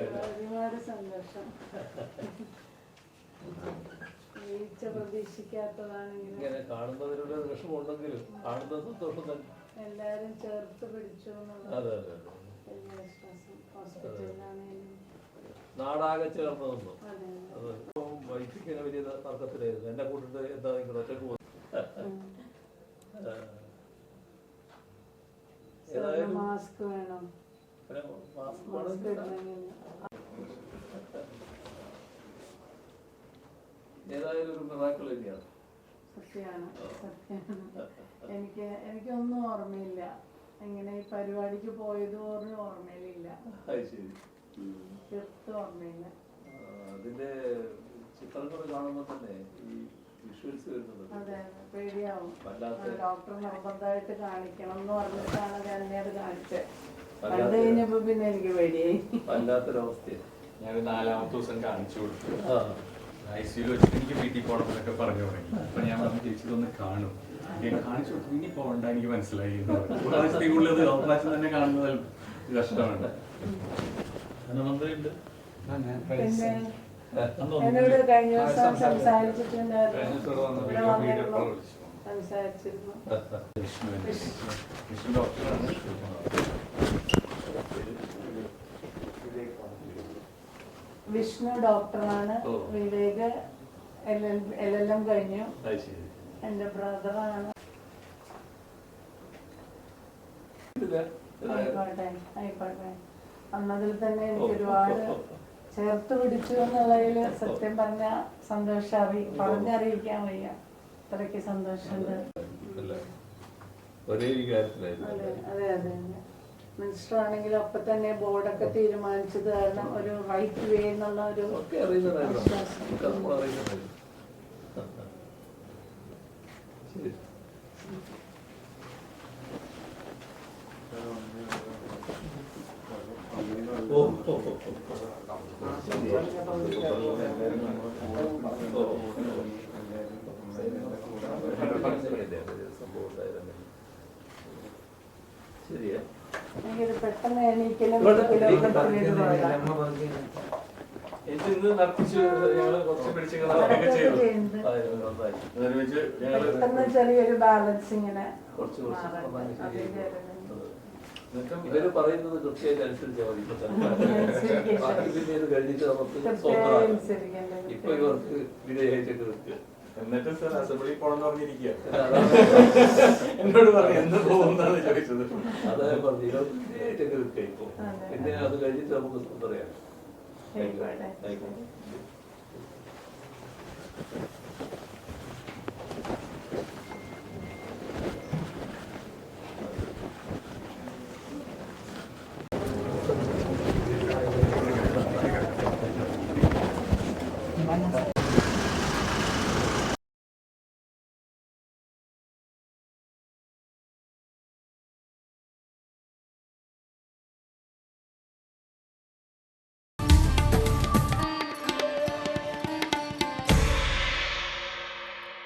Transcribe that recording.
ഒരുപാട് സന്തോഷം. വീഴ്ച പ്രതീക്ഷിക്കാത്തതാണെങ്കിലും ഇങ്ങനെ. കാണുന്നതിനുള്ള വിഷമമുണ്ടെങ്കിലും കാണുന്ന സന്തോഷം തന്നെ. എല്ലാരും ചേർത്ത് പിടിച്ചു അതെ അതെ അതെ. വലിയ വിശ്വാസം. ഹോസ്പിറ്റലിലാണെങ്കിലും നാടാകെ ചേർന്ന് അതെ അത്. ഇപ്പം വൈദ്യുതിക്ക് വലിയ തർക്കത്തിലായിരുന്നു. എന്നെ കൂട്ടിട്ട് എന്താ നിങ്ങൾ ഒറ്റയ്ക്ക് പോകുന്നത്? ഏതായാലും മാസ്ക് വേണം. പിന്നെ മാസ്ക് മാസ്ക് വേണം. ഇടണമെങ്കിൽ ഏതായാലും ഒരു മിറാക്കിൾ തന്നെയാണ്. സത്യമാണ് സത്യമാണ് എനിക്ക് എനിക്കൊന്നും ഓർമ്മയില്ല. എങ്ങനെ ഈ പരിപാടിക്ക് പോയത് പോലും ഓർമ്മയിലില്ല. തീർത്തും ഓർമ്മയില്ല. അതിന്റെ ചിത്രങ്ങൾ കാണുമ്പോൾ തന്നെ ഈ വിഷ്വൽസ് അതെ പേടിയാവും. ഡോക്ടർ നിർബന്ധമായിട്ട് കാണിക്കണം എന്ന് പറഞ്ഞിട്ടാണ് ഞാൻ എന്നെ അത് കാണിച്ചത് കണ്ടു കഴിഞ്ഞപ്പോ പിന്നെ എനിക്ക് പേടിയായി. വല്ലാത്തൊരവസ്ഥയാണ് ഞാൻ നാലാമത്തെ ദിവസം കാണിച്ചു കൊടുത്തു. ആ. ഐ സിയിൽ വെച്ചിട്ട് എനിക്ക് വീട്ടിൽ പോകണം എന്നൊക്കെ പറഞ്ഞു തുടങ്ങി. അപ്പൊ ഞാൻ പറഞ്ഞു ചേച്ചി ഇതൊന്ന് കാണും. ഞാൻ കാണിച്ചു കൊടുത്തു. ഇനി പോകണ്ട എനിക്ക് മനസ്സിലായി. ഉള്ളത് ഓപ്പറേഷൻ തന്നെ കാണുന്നത് കഷ്ടമാണ്. നന്ദിയുണ്ട് പിന്നെ? എന്നോട് കഴിഞ്ഞ ദിവസം സംസാരിച്ചിട്ടുണ്ടായിരുന്നു. ഇവിടെ വന്നിരുന്നു. സംസാരിച്ചിരുന്നു. വിഷ്ണു ഡോക്ടറാണ്. വിവേക് എൽ എൽ എം കഴിഞ്ഞു. എന്റെ ബ്രദറാണ്. ആയിക്കോട്ടെ ആയിക്കോട്ടെ. അന്നതിൽ തന്നെ എനിക്ക് ഒരുപാട് ചേർത്ത് പിടിച്ചു എന്നുള്ളതിൽ സത്യം പറഞ്ഞ സന്തോഷം അറി പറഞ്ഞറിയിക്കാൻ വയ്യ. അത്രയ്ക്ക് സന്തോഷമുണ്ട്. ഒരേ അതെ അതെ മിനിസ്റ്റർ ആണെങ്കിൽ അപ്പൊ തന്നെ ബോർഡൊക്കെ തീരുമാനിച്ചത് കാരണം ഒരു റൈറ്റ് വേ എന്നുള്ള ഒരു വിശ്വാസം. ശരിയാ പെട്ടെന്ന് എണീക്കലും. എനിക്ക് ഇന്ന് നടത്തിച്ചു ഞങ്ങൾ കുറച്ച് പിടിച്ച് അതൊക്കെ ചെയ്തു അതൊരുമിച്ച് ഞങ്ങൾ ചെറിയൊരു ബാലൻസ് ഇങ്ങനെ കുറച്ച് കുറച്ച് എന്നിട്ടും ഇവർ പറയുന്നത് കൃത്യമായിട്ട് അനുസരിച്ചാൽ മതി ഇപ്പൊ തൽക്കാലം. ബാക്കി പിന്നെ കഴിഞ്ഞിട്ട് നമുക്ക് കൃത്യമായി അനുസരിക്കേണ്ടത്. ഇപ്പൊ ഇവർക്ക് വിധേയമായിട്ടൊക്കെ നിൽക്കുക എന്നിട്ട് സർ അസംബ്ലി പോണെന്ന് പറഞ്ഞിരിക്കുക എന്നോട് പറഞ്ഞു എന്ന് പോകുന്നാണ് ചോദിച്ചത്? അതാ പറഞ്ഞു വിധേയമായിട്ടൊക്കെ നിൽക്കുക ഇപ്പൊ. അതെ. പിന്നെ അത് കഴിഞ്ഞിട്ട് നമുക്ക് സ്വന്തം പറയാം. ആയിക്കോട്ടെ. ആയിക്കോട്ടെ.